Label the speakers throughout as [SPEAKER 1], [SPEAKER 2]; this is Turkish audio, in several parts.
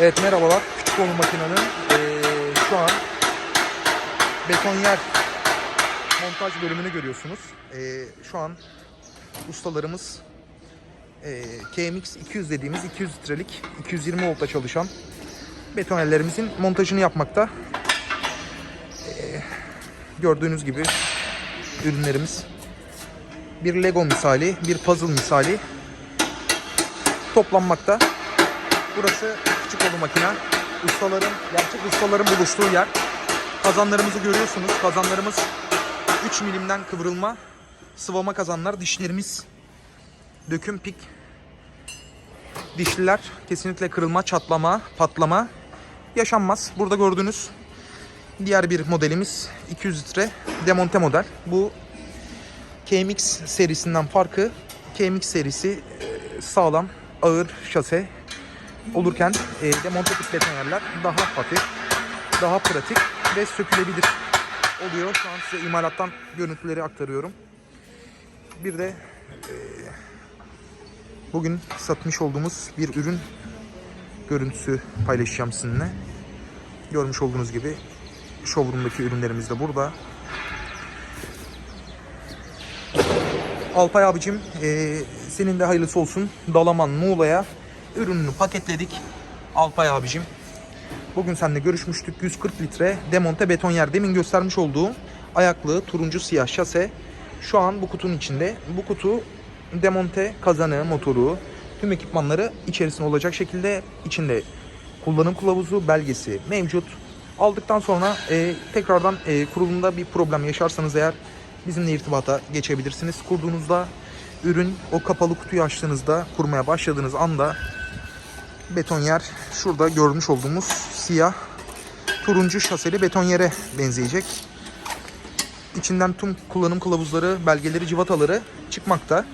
[SPEAKER 1] Evet merhabalar. Küçük oğlu makinenin eee, şu an betonyer montaj bölümünü görüyorsunuz. Eee, şu an ustalarımız eee, KMX 200 dediğimiz 200 litrelik 220 voltta çalışan betonellerimizin montajını yapmakta. Eee, gördüğünüz gibi ürünlerimiz bir Lego misali, bir puzzle misali toplanmakta. Burası Küçükoğlu makina. Ustaların, gerçek ustaların buluştuğu yer. Kazanlarımızı görüyorsunuz. Kazanlarımız 3 milimden kıvrılma sıvama kazanlar. Dişlerimiz döküm pik. Dişliler kesinlikle kırılma, çatlama, patlama yaşanmaz. Burada gördüğünüz diğer bir modelimiz 200 litre demonte model. Bu KMX serisinden farkı KMX serisi e, sağlam, ağır şase olurken e, demonte betonyerler daha hafif, daha pratik ve sökülebilir oluyor. Şu an size imalattan görüntüleri aktarıyorum. Bir de e, bugün satmış olduğumuz bir ürün görüntüsü paylaşacağım sizinle. Görmüş olduğunuz gibi showroom'daki ürünlerimiz de burada. Alpay abicim eee, senin de hayırlısı olsun. Dalaman Muğla'ya ürününü paketledik. Alpay abicim. Bugün seninle görüşmüştük. 140 litre demonte beton yer. Demin göstermiş olduğum ayaklı turuncu siyah şase şu an bu kutunun içinde. Bu kutu demonte kazanı, motoru, tüm ekipmanları içerisinde olacak şekilde içinde kullanım kılavuzu belgesi mevcut. Aldıktan sonra e, tekrardan e, kurulumda bir problem yaşarsanız eğer bizimle irtibata geçebilirsiniz. Kurduğunuzda ürün o kapalı kutuyu açtığınızda kurmaya başladığınız anda betonyer şurada görmüş olduğumuz siyah turuncu şaseli betonyere benzeyecek. İçinden tüm kullanım kılavuzları, belgeleri, civataları çıkmakta.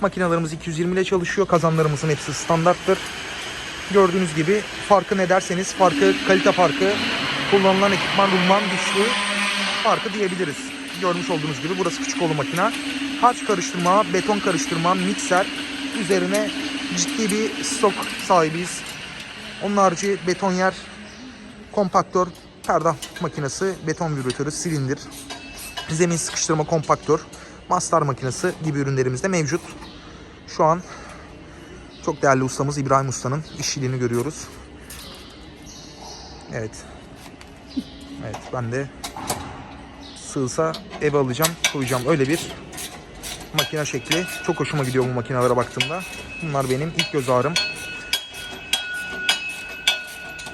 [SPEAKER 1] Makinelerimiz 220 ile çalışıyor. Kazanlarımızın hepsi standarttır. Gördüğünüz gibi farkı ne derseniz farkı, kalite farkı, kullanılan ekipman, rulman, dişli farkı diyebiliriz. Görmüş olduğunuz gibi burası küçük oğlu makina. Harç karıştırma, beton karıştırma, mikser üzerine ciddi bir stok sahibiyiz. Onun harici beton yer, kompaktör, perde makinesi, beton vibratörü, silindir, zemin sıkıştırma kompaktör, mastar makinesi gibi ürünlerimiz de mevcut. Şu an çok değerli ustamız İbrahim Usta'nın işçiliğini görüyoruz. Evet. Evet ben de sığsa eve alacağım, koyacağım. Öyle bir makine şekli. Çok hoşuma gidiyor bu makinelere baktığımda. Bunlar benim ilk göz ağrım.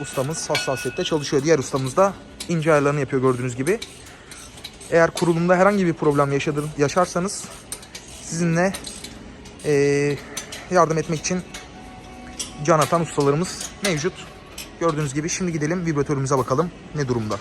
[SPEAKER 1] Ustamız hassasiyette çalışıyor. Diğer ustamız da ince ayarlarını yapıyor gördüğünüz gibi. Eğer kurulumda herhangi bir problem yaşadır, yaşarsanız sizinle eee, yardım etmek için can atan ustalarımız mevcut. Gördüğünüz gibi şimdi gidelim vibratörümüze bakalım ne durumda.